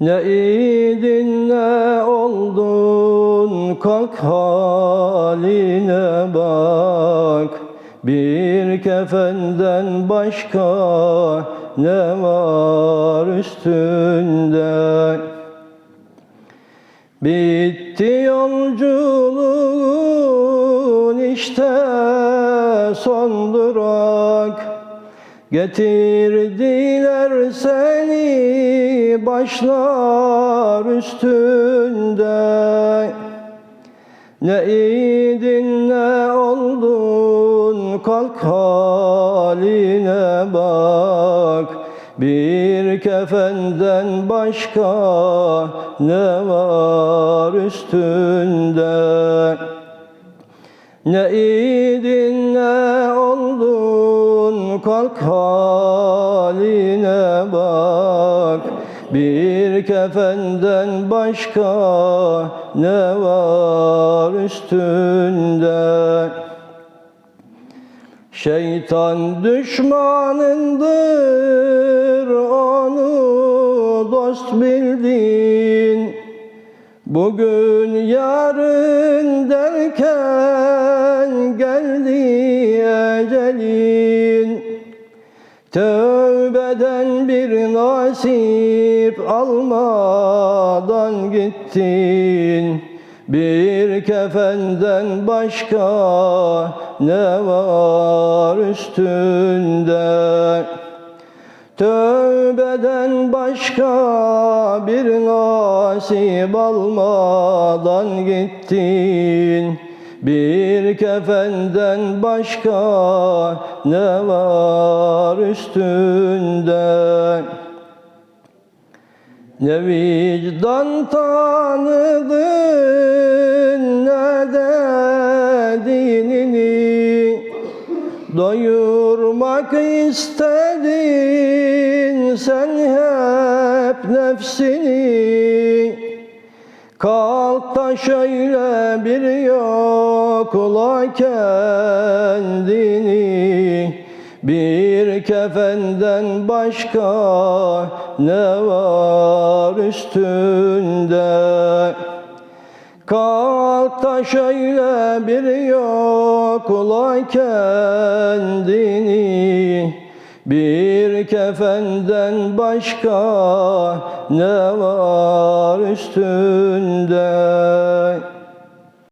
Ne idin ne oldun kalk haline bak. Bir kefenden başka ne var üstünde? Bitti yolculuğun işte son durak Getirdiler seni başlar üstünde. Ne idin ne oldun kalk haline bak. Bir kefenden başka ne var üstünde? Ne idin ne oldun kalk haline bak. Bir kefenden başka ne var üstünde? Şeytan düşmanındır onu dost bildin. Bugün yarın derken geldi ecelin Tövbeden bir nasip almadan gittin. Bir kefenden başka ne var üstünde? Tövbeden başka bir nasip almadan gittin Bir kefenden başka ne var üstünde? Ne vicdan tanıdın ne de dinini. Doyurmak istedin sen hep nefsini Kalk da şöyle bir yokla kendini. Bir kefenden başka ne var üstünde? Kalk da şöyle bir yokla kendini. Bir kefenden başka ne var üstünde